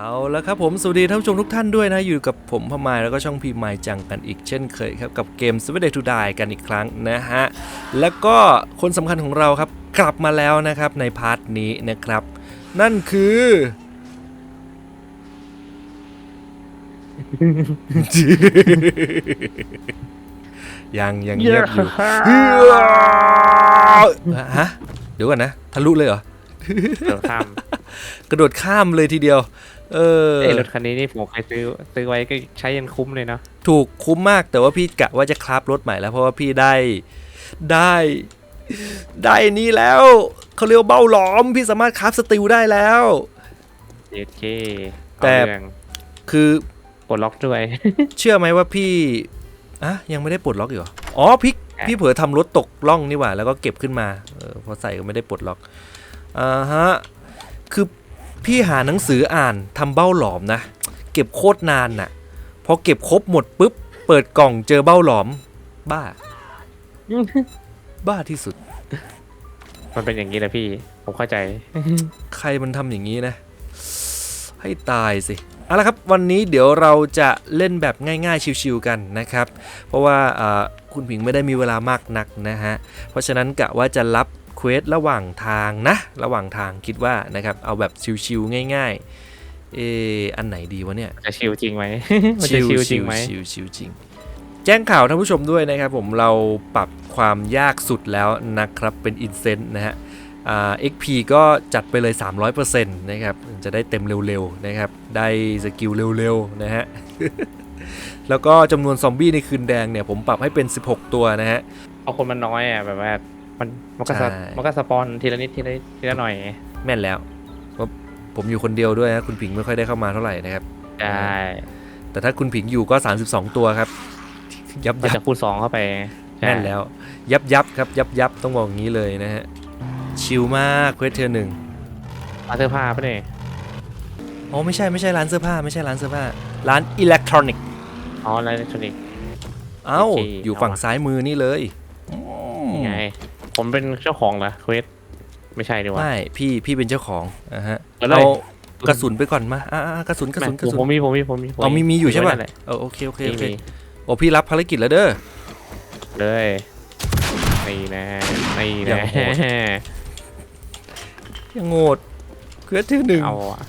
เอาแล้วครับผมสวัสดีท่านผู้ชมทุกท่านด้วยนะ อยู่กับผมพมายแล้วก็ช่องพีมายจังกันอีกเช่นเคยครับ กับเกม Seven Day to Die กันอีกครั้งนะฮะ แล้วก็คนสำคัญของเราครับ กลับมาแล้วนะครับในพาร์ทนี้นะครับ นั่นคือ ยังยังเงียบอยู่ฮะเดี๋ยวก่อนนะ ทะลุเลยเหรอ เดี๋ยวข้ามกระโดดข้ามเลยทีเดียว เออเอ้ยรถคันนี้นี่ผมเคยซื้อซื้อไว้ก็ใช้ยันคุ้มเลยเนาะถูกคุ้มมากแต่ว่าพี่กะว่าจะคราฟรถใหม่แล้วเพราะว่าพี่ได้ได้ ได้นี่แล้วเขาเรียกว่าเบ้าหลอม พี่สามารถคราฟสติลได้แล้วเอเคแต่เอาเรื่องคือปลดล็อกด้วย เชื่อไหมว่าพี่อะยังไม่ได้ปลดล็อกอยู่เหรออ๋อพี่อะพี่เผลอทำรถตกล่องนี่หว่า แล้วก็เก็บขึ้นมาเออพอใส่ก็ไม่ได้ปลดล็อกอ่าฮะคือ พี่หาหนังสืออ่านทำเบ้าหลอมนะ เก็บโคตรนานน่ะพอเก็บครบหมดปุ๊บ เปิดกล่องเจอเบ้าหลอม บ้า บ้าที่สุด มันเป็นอย่างนี้แหละพี่ ผมเข้าใจ ใครมันทำอย่างนี้นะ ให้ตายสิเอาละครับ วันนี้เดี๋ยวเราจะเล่นแบบง่ายๆ ชิวๆกันนะครับ เพราะว่าอ่าคุณผิงไม่ได้มีเวลามากนักนะฮะ เพราะฉะนั้นกะว่าจะรับ เควสระหว่างทางนะ ระหว่างทางคิดว่านะครับ เอาแบบชิวๆง่าย ๆ เอออันไหนดีวะเนี่ยมันจะชิลจริงไหมมันจะชิลจริงไหมชิวชิวจริง แจ้งข่าวท่านผู้ชมด้วยนะครับ ผมเราปรับความยากสุดแล้วนะครับเป็นอินเซนต์นะฮะอ่า XP ก็จัดไปเลย 300%นะครับ จะได้เต็มเร็วๆนะครับ ได้สกิลเร็วๆนะฮะ แล้วก็จำนวนซอมบี้ในคืนแดงเนี่ย ผมปรับให้เป็น 16 ตัวนะฮะ เอาคนมันน้อยอะแบบว่า มันมันก็สใช่ มันก็สปอนทีละนิดทีละนิดทีละหน่อยแม่นแล้วเพราะผมอยู่คนเดียวด้วยนะคุณผิงไม่ค่อยได้เข้ามาเท่าไหร่นะครับ ใช่แต่ถ้าคุณผิงอยู่ก็ 32 ตัวครับ ยับมันยัจะบคูณสองเข้าไปใช่แม่นแล้ว ยับยับครับ ยับยับต้องบอกอย่างนี้เลยนะฮะชิลมากเควสเทอร์หนึ่งมาเสื้อผ้าปะเนี่ยอ๋อไม่ใช่ไม่ใช่ร้านเสื้อผ้าไม่ใช่ร้านเสื้อผ้า ร้านอิเล็กทรอนิกส์อ๋ออิเล็กทรอนิกส์ เอ้าโอเค อยู่ฝั่งเอาวะซ้ายมือนี่เลยอืม ยังไง ผมเป็นเจ้าของเหรอเควสไม่ใช่ดีกว่า ไม่พี่พี่เป็นเจ้าของอะฮะเอาเลยเอากระสุนไปก่อนมาอ่าๆกระสุนกระสุนกระสุนผมมีผมมีผมมีเอามีมีอยู่ใช่ป่ะนั่นแหลเออโอเคโอเคมีโอเคมีโอ้พี่รับภารกิจแล้วเด้อเลยนี่นะนี่อย่านะงโหดยังโงดเควสเทอร์หนึ่งเอาอะ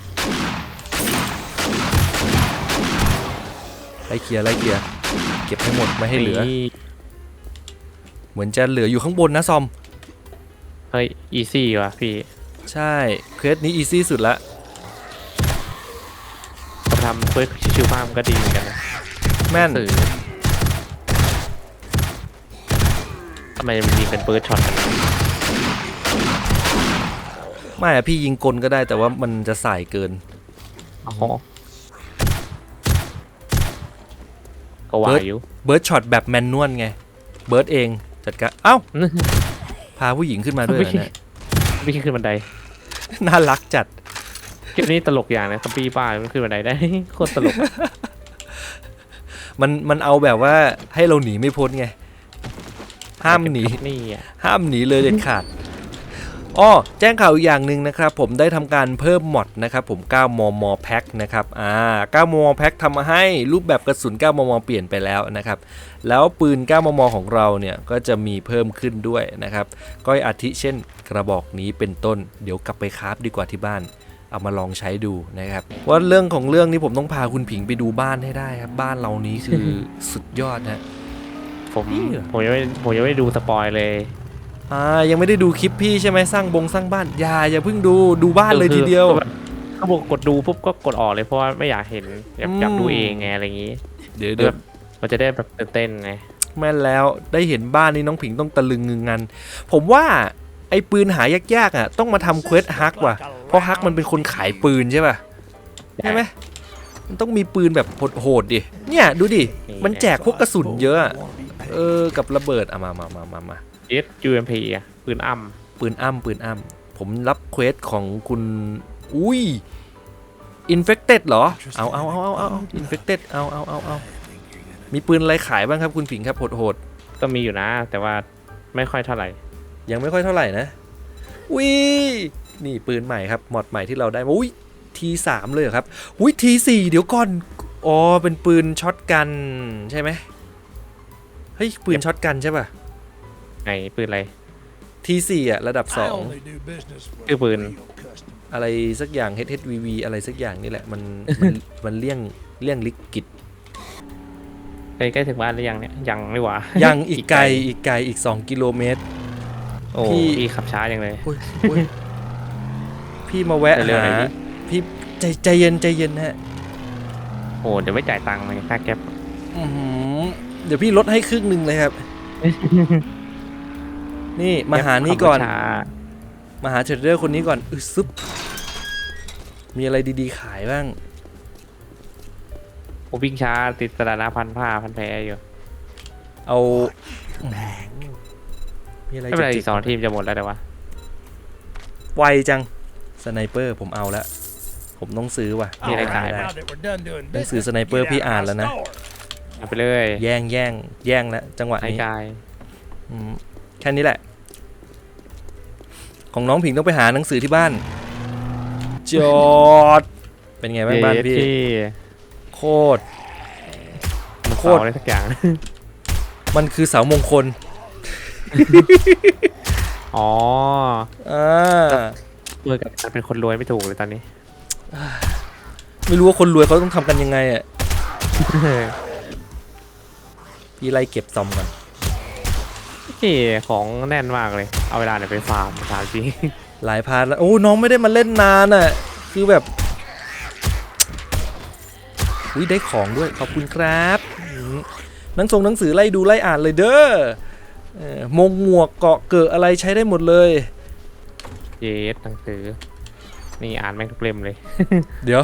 ไล่เคลียร์ไล่เคลียร์เก็บให้หมดไม่ให้เหลือนี่เห มือนจะเหลืออยู่ข้างบนนะซอม เฮ้ย อีซี่ว่ะพี่ใช่เควสนี้อีซี่สุดละผมทำเฟิร์สชิวๆบ้างมันก็ดีเหมือนกันนะแม่น สื่อทำไมมันมีเป็นเฟิร์สช็อตกันไม่อะพี่ยิงกลก็ได้แต่ว่ามันจะสายเกิน อ๋อก็ว่าอยู่ เบิร์ดช็อตแบบแมนนวลไง เบิร์ดเอง จัดการเอ้า พาผู้หญิงขึ้นมาด้วยเหรอเนี่ยไม่ใช่ขึ้นบันได น่ารักจัดคลิปนี้ตลกอย่างนะคัมปี้ป้ามันขึ้นบันไดได้ โคตรตลก มันมันเอาแบบว่าให้เราหนีไม่พ้นไง ห้ามหนี นี่อะห้ามหนีเลยเด็ดขาด อ้อแจ้งข่าวอีกอย่างหนึ่งนะครับผมได้ทำการเพิ่มมอดนะครับผม 9 มมแพ็คนะครับอ่า 9 มมแพ็คทำมาให้รูปแบบกระสุน 9 มมเปลี่ยนไปแล้วนะครับ แล้วปืน 9 มมของเราเนี่ยก็จะมีเพิ่มขึ้นด้วยนะครับ ก็อาทิเช่นกระบอกนี้เป็นต้น เดี๋ยวกลับไปคราฟดีกว่าที่บ้านเอามาลองใช้ดูนะครับว่าเรื่องของเรื่องนี้ผมต้องพาคุณผิงไปดูบ้านให้ได้ครับ บ้านเรานี้คือสุดยอดนะผมนี่เหรอผมยังไม่ผมยังไม่ดูสปอยเลย อ่ายังไม่ได้ดูคลิปพี่ใช่ไหมสร้างบงสร้างบ้านอย่าอย่าเพิ่งดูดูบ้านเลยทีเดียวคือแบบเขาบอกกดดูปุ๊บก็กดออกเลยเพราะว่าไม่อยากเห็นอยากอยากดูเองไงอะไรอย่างงี้เดี๋ยวแบเดี๋ยวบมันจะได้แบบตื่นเต้นไงแม่นแล้วได้เห็นบ้านนี้น้องผิงต้องตะลึงงึงงัน ผมว่าไอ้ปืนหายากๆอะต้องมาทำเควสฮักว่ะเพราะฮักมันเป็นคนขายปืนใช่ป่ะใช่ไหมมันต้องมีปืนแบบโหดๆดิเนี่ยดูดิมันแจกพวกกระสุนเยอะอะเออกับระเบิดอะมามามามามา เอสยูเอ็มพีอะปืนอ้ำปืนอ้ำปืนอ้ำผมรับเควสของคุณอุ้ยอินเฟคเต็ดเหรอ เอาเอาเอาเอาเอาอินเฟคเต็ดเอาเอาเอาเอามีปืนอะไรขายบ้างครับคุณผิงครับโหดๆก็มีอยู่นะ แต่ว่าไม่ค่อยเท่าไหร่ ยังไม่ค่อยเท่าไหร่นะอุ้ยนี่ปืนใหม่ครับมอดใหม่ที่เราได้มาอุ้ยทีสามเลยเหรอครับอุ้ยทีสี่เดี๋ยวก่อนอ๋อเป็นปืนช็อตกันใช่ไหมเฮ้ยปืนช็อตกันใช่ป่ะ ไงปืนอะไรทีสี่อะระดับส I อง only do business with Cái vườn. real customers. อะไรสักอย่าง HHVV อะไรสักอย่างนี่แหละมันมันมันเลี่ยงเลี่ยงลิกิตใกล้ใกล้ถึงบ้านหรือยังเนี่ยยังไม่หว่ายัยังอีกไกลอีกไกลอีก2กิโลเมตรโอ้พี่พี่ขับช้าอย่างเลยโอ้ยโอ้ยพี่มาแวะเร็วๆหหาน่อยดิพี่ใจใจเย็นใจเย็นนะฮะโอ้เดี๋ยวไม่จ่ายตังค์เลยค่าแก๊ปอื้อหือเดี๋ยวพี่ลดให้ครึ่งหนึ่งเลยครับ นี่มาหานี่ก่อนขับรถช้ามาหาเทรดเดอร์คนนี้ก่อนอึซึบมีอะไรดีๆขายบ้างผมวิ่งช้าติดสถานะพันผ้าพันแผลอยู่ เอามีอะไรไม่เป็นไรจิอีกกสองทีมจะหมดแล้วแต่ว่าๆไวจังสไนเปอร์ผมเอาแล้วผมต้องซื้อว่ะมีอะไร All ขาย right, ไหม now that we're done doing หนังสือ business, สไนเปอร์ get พี่ out อ่าน my แล้วนะ store. เอาไปเลย แย่งแย่งแย่งแล้วจังหวะไอ้นี้กายอืมแค่นี้แหละ ของน้องผิงต้องไปหาหนังสือที่บ้าน จอด เป็นไงบ้างบ้านพี่ที่โคตรมันโคโคตตรรอะไรสักอย่าง มันคือเสามงคล อ๋ออ่าเมื่อกับการเป็นคนรวยไม่ถูกเลยตอนนี้ ไม่รู้ว่าคนรวยเขาต้องทำกันยังไงอะพี่ไล่เก็บซอมก่อน นี่ของแน่นมากเลย เอาเวลาไหนไปฟาร์มถามจริงหลายพาร์ทแล้วโอ้น้องไม่ได้มาเล่นนานอะ คือแบบอุ้ยได้ของด้วยขอบคุณครับอืมหนังส่งหนังสือไล่ดูไล่อ่านเลยเด้อเออมงหมวกเกาะเกิดอะไรใช้ได้หมดเลยเยสหนังสือ นี่อ่านแม่งทุกเล่มเลย เดี๋ยว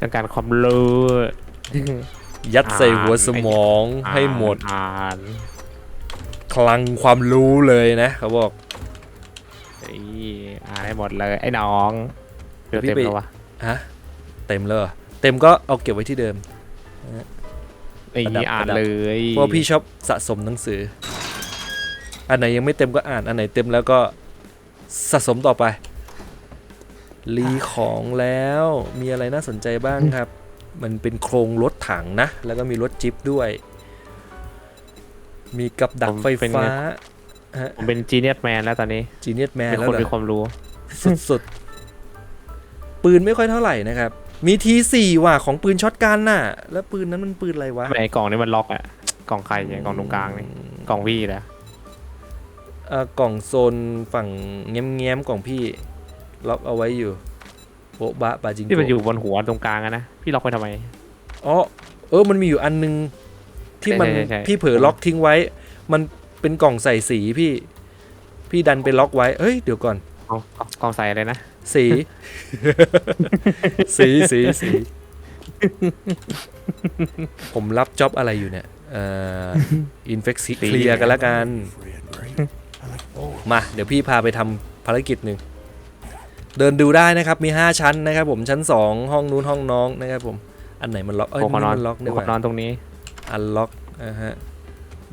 ต้องการความรู้ ยัดใส่หัวสมองอ่านให้หมดอ่านคลังความรู้เลยนะเขาบอกเอ้ยอ่านให้หมดเลยไอ้น้องเดี๋ยวพี่เต็มไปแล้ววะฮะเต็มเลยเหรอเต็มก็เอาเก็บไว้ที่เดิมนี่ประดับอ่านประดับเลยเพราะพี่ชอบสะสมหนังสือ อันไหนยังไม่เต็มก็อ่านอันไหนเต็มแล้วก็สะสมต่อไปรีของแล้วมีอะไรน่าสนใจบ้างครับ มันเป็นโครงรถถังนะ แล้วก็มีรถจิ๊บด้วย มีกับดักไฟฟ้าผมเป็นจีเนียสแมนแล้วตอนนี้จีเนียสแมนเป็นแล้วคนเหรมีอความรู้ สุดๆ ปืนไม่ค่อยเท่าไหร่นะครับ มีทีสี่ว่ะของปืนช็อตกันน่ะ แล้วปืนนั้นมันปืนอะไรวะทำไมไอ้กล่องนี้มันล็อกอะกล่องใครเนี่ยกล่องตรงกลางนี่กล่องพี่แหละเอ่อกล่องโซนฝั่งแง้มๆกล่องพี่ล็อกเอาไว้อยู่ โบ๊ะบะปาจิงโกที่มันอยู่บนหัวตรงกลางอะนะ พี่ล็อกไปทำไม อ๋อเออมันมีอยู่อันนึง ที่มันใช่ใช่ใช่ พี่เผลอล็อกทิ้งไว้ มันเป็นกล่องใส่สีพี่ พี่ดันไปล็อกไว้เอ้ยเดี๋ยวก่อนกล่องกล่องกล่องใส่อะไรนะ สี สีสีสี ผมรับจ็อบอะไรอยู่เนี่ย เอ่อ อินเฟกซิเคลียร์กันแล้วกัน Free and great. I look forward มา เดี๋ยวพี่พาไปทำภารกิจหนึ่ง เดินดูได้นะครับ มี 5 ชั้นนะครับผมชั้น 2 ห้องนู้นห้องน้องนะครับผม อันไหนมันล็อก เอ้ยผมขอนอนมันล็อกผได้มขว่าอนอนตรงนี้ อันล็อกนะฮะ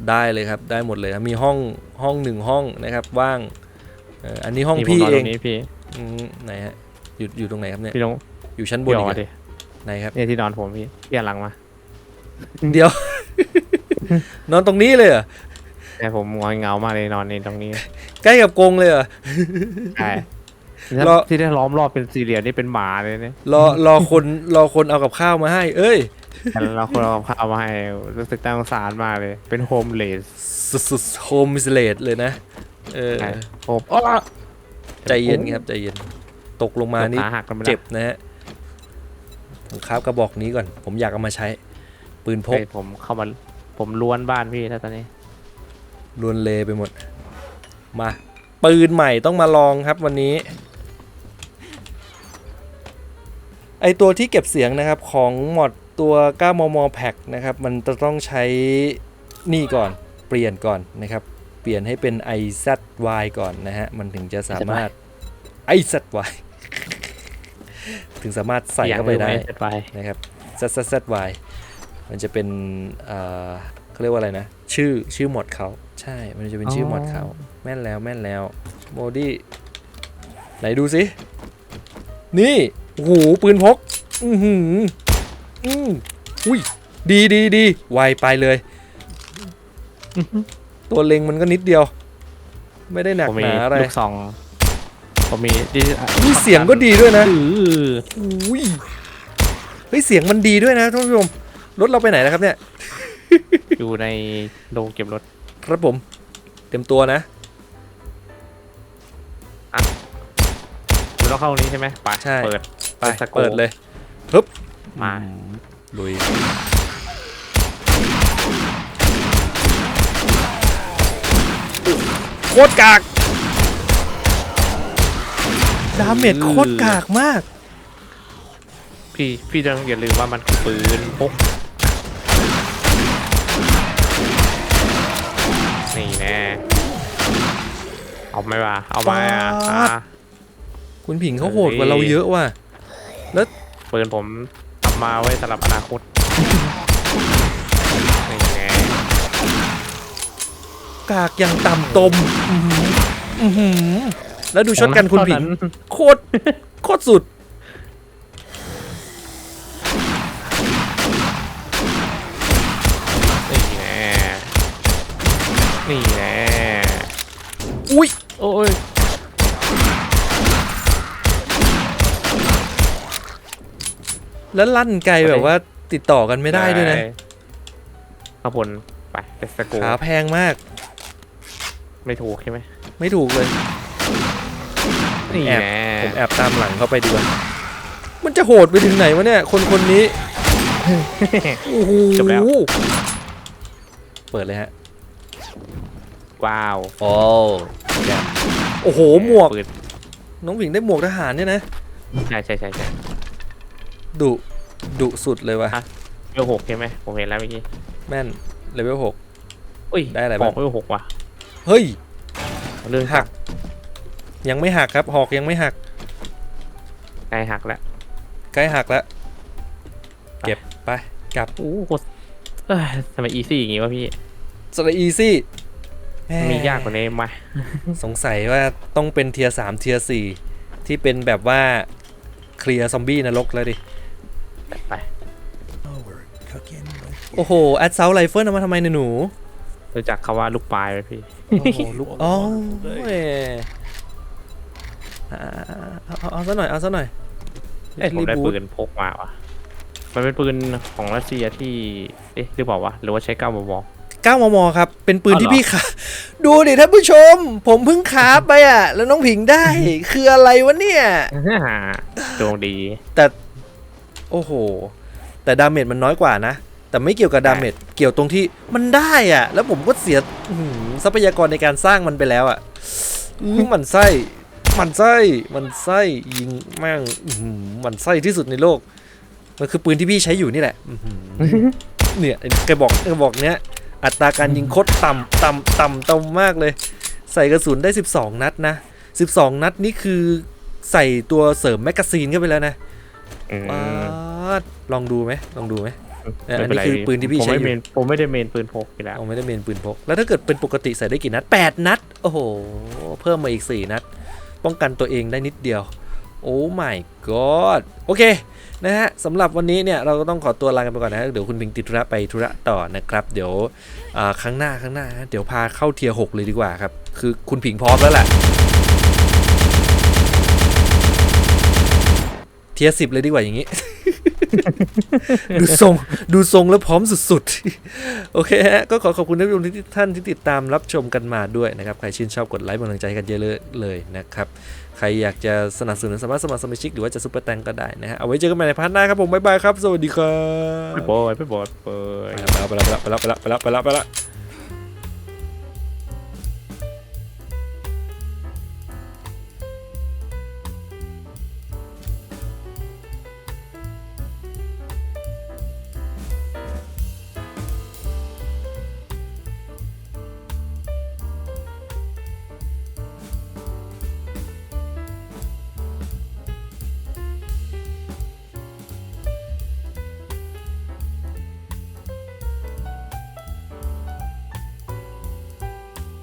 ได้เลยครับ ได้หมดเลยครับ มีห้องห้องหนึ่งห้องนะครับว่างเอ่ออันนี้ห้องนี่ผมพี่นอนเอตรงงนี้พี่ อืมไหนฮะ อยู่อยู่ตรงไหนครับเนี่ย พี่ลงอยู่ชั้นบพี่นออีอกกมาเหรดิอไหนครับ เนี่ยที่นอนผมพี่พี่หันหลังมาเดี๋ยว นอนตรงนี้เลยเหรอ แต่ผมงอยเงามากเลยนอนในตรงนี้ ใกล้กับกรงเลยเหรอ ใช่ รอ ที่ได้ล้อมรอบเป็นสี่เหลี่ยมนี่เป็นหมาเลยเนี่ยรอรอคนรอคนเอากับข้าวมาให้ เอ้ย แต่เราคนเอาข้าวมาให้รู้สึกน่าสงสารมากเลย เป็นโฮมเลสสุดๆโฮมสเลดเลยนะ เออ โฮมอ้อใจเย็นครับใจเย็น ตกลงมานี่ ขาหักกันไปแล้วเจ็บนะฮะผมคราบกระบอกนี้ก่อน ผมอยากเอามาใช้ ปืนพกเฮ้ยผมเข้ามาผมล้วนบ้านพี่แล้วตอนนี้ ลวนเลไปหมด มา ปืนใหม่ต้องมาลองครับวันนี้ ไอตัวที่เก็บเสียงนะครับของหมดตัว 9 มม แพ็คนะครับมันจะต้องใช้นี่ก่อนเปลี่ยนก่อนนะครับ เปลี่ยนให้เป็น IZY ก่อนนะฮะ มันถึงจะสามารถ IZY ถึงสามารถใส่เข้าไปได้เสร็จไปนะครับ ZZZY มันจะเป็นเอ่อเขาเรียกว่าอะไรนะ ชื่อชื่อหมดเขาใช่ มันจะเป็นชื่อหมดเขาแม่นแล้วแม่นแล้วโมดี้ไหนดูสินี่ โอ้โหปืนพก อือหืออืมอุ้ยดีดีดีไวไปเลย ตัวเล็งมันก็นิดเดียว ไม่ได้หนักผมหมีนาอะไรลูกซองผมมีดินี่เสียงก็ดีด้วยนะอืออุ้ยเฮ้ยเสียงมันดีด้วยนะท่านผู้ชมรถเราไปไหนนะครับเนี่ย อยู่ในโรงเก็บรถ ครับผม เต็มตัวนะคุณต้องเข้าตรงนี้ใช่ไหมไปใช่ เปิด ไปเป็นสโคป เปิดเลยฮึบมา ลุยโคตรกากดาเมจโคตรกากมาก พี่พี่ต้องอย่าลืมว่ามันคือปืนพกนี่แน่เอาไหมวะเอาไหมอะปาด อะ คุณผิงเขาโหดกว่าเราเยอะว่ะ ปืนผมทำมาไว้สำหรับอนาคตนี่แน่กากอย่างต่ำตมอื้อหืออื้อหือแล้วดูช็อตกันคุณผิงเท่านั้นโคตรโคตรสุด นี่แน่นี่แน่อุ้ย โอ้ย แล้วลั่นไกลแบบว่าติดต่อกันไม่ได้ด้วยนะข้างบนไปเอสโกขาแพงมาก ไม่ถูกใช่ไหมไม่ถูกเลยนี่แอบแน่ผมแอบตามหลังเข้าไปดีกว่ามันจะโหดไปถึงไหนวะเนี่ย คนคนนี้โอ้โหจบแล้ว เปิดเลยฮะ ว้าวโอ้โอ้โหหมวกปืนน้องผิงได้หมวกทหารเนี่ยนะ ใช่ใช่ใช่ใช่ ดุดุสุดเลยว่ะฮะเวลหกใช่ไหมผมเห็นแล้วเมื่อกี้แม่นเลเวลหก อุ้ยได้อะไรบบ้าองกเวลหกว่ะเฮ้ย เรื่องหัก ยังไม่หักครับ หอกยังไม่หักใกล้หักแล้วใกล้หักแล้ว เก็บไป กลับอู้โคตรเอ้ยทำไมอีซี่อย่างงี้วะพี่สระอีซี่มียากกว่านี้ไหมสงสัยว่าต้องเป็นเทียสามเทียสี่ที่เป็นแบบว่า เคลียร์ซอมบี้นรกแล้วดิ ไป Oh, we're cooking with โอ้โห แอดเซลไรเฟิลเอามาทำไมเนี่ยหนูรู้จักคำว่าลูกปลายไหมพี่โอ้โหลูกอ๋อเว้ยอ่าเอาเอาเอาซะหน่อย เอาซะหน่อยเอ้ยผมได้รีบูปืทนพกมาว่ะมันเป็นปืนของรัสเซียที่ เอ๊ะหรือเปล่าวะ หรือว่าใช้ก้าวมม 9 มม ครับ เป็นปืนอ๋อเหรอที่พี่ขาดูดิท่านผู้ชม ผมเพิ่งขาไปอะ แล้วน้องผิงได้ คืออะไรวะเนี่ยดวงดี โอ้โห แต่ดาเมจมันน้อยกว่านะ แต่ไม่เกี่ยวกับดาเมจเกี่ยวตรงที่มันได้อะแล้วผมก็เสียอื้อหือทรัพยากรในการสร้างมันไปแล้วอะอื้อหมันไส้หมันไส้หมันไส้ยิงแม่งอื้อหือหมันไส้ที่สุดในโลก มันคือปืนที่พี่ใช้อยู่นี่แหละอื้อหือเนี่ยไอ้กระบอกกระบอกเนี้ย อัตราการยิงโคตรต่ำต่ำต่ำต่ำมากเลย ใส่กระสุนได้ 12 นัดนะ 12 นัดนี่คือใส่ตัวเสริมแมกกาซีนเข้าไปแล้วนะ อืมป๊าดลองดูไหมลองดูไหมเอออันนี้ไม่เป็ไรคือปืนที่พี่ผมใช้ไม่อยู่เมนผมไม่ได้เมนปืนพกอยู่แล้วเอาไม่ได้เมนปืนพก แล้วถ้าเกิดเป็นปกติใส่ได้กี่นัด 8 นัด โอ้โห เพิ่มมาอีก 4 นัด ป้องกันตัวเองได้นิดเดียว โอ้ my god โอเค นะฮะสำหรับวันนี้เนี่ย เราก็ต้องขอตัวลากันไปก่อนนะฮะเดี๋ยวคุณพิงติดธุระไปธุระต่อนะครับ เดี๋ยวอ่าครั้งหน้าครั้งหน้าฮะเดี๋ยวพาเข้าเทียร์หกเลยดีกว่าครับ คือคุณผิงพร้อมแล้วแหละ เทียร์สิบเลยดีกว่าอย่างนี้ ดูทรงดูทรงแล้วพร้อมสุดๆ โอเคฮะ ก็ขอขอบคุณท่านผู้ชมที่ท่านที่ติดตามรับชมกันมาด้วยนะครับ ใครชื่นชอบกดไลค์เป็นกำลังใจให้กันเยอะเลยนะครับ ใครอยากจะสนับสนุนสามารถสมัครสมาชิกหรือว่าจะซุปเปอร์แตงก็ได้นะฮะ เอาไว้เจอกันใหม่ในพาร์ทหน้าครับผม บ๊ายบายครับ สวัสดีครับไปบอยไปบอยไปไปแล้วไปแล้วไปแล้วไปแล้วไปแล้วไปแล้วไปแล้ว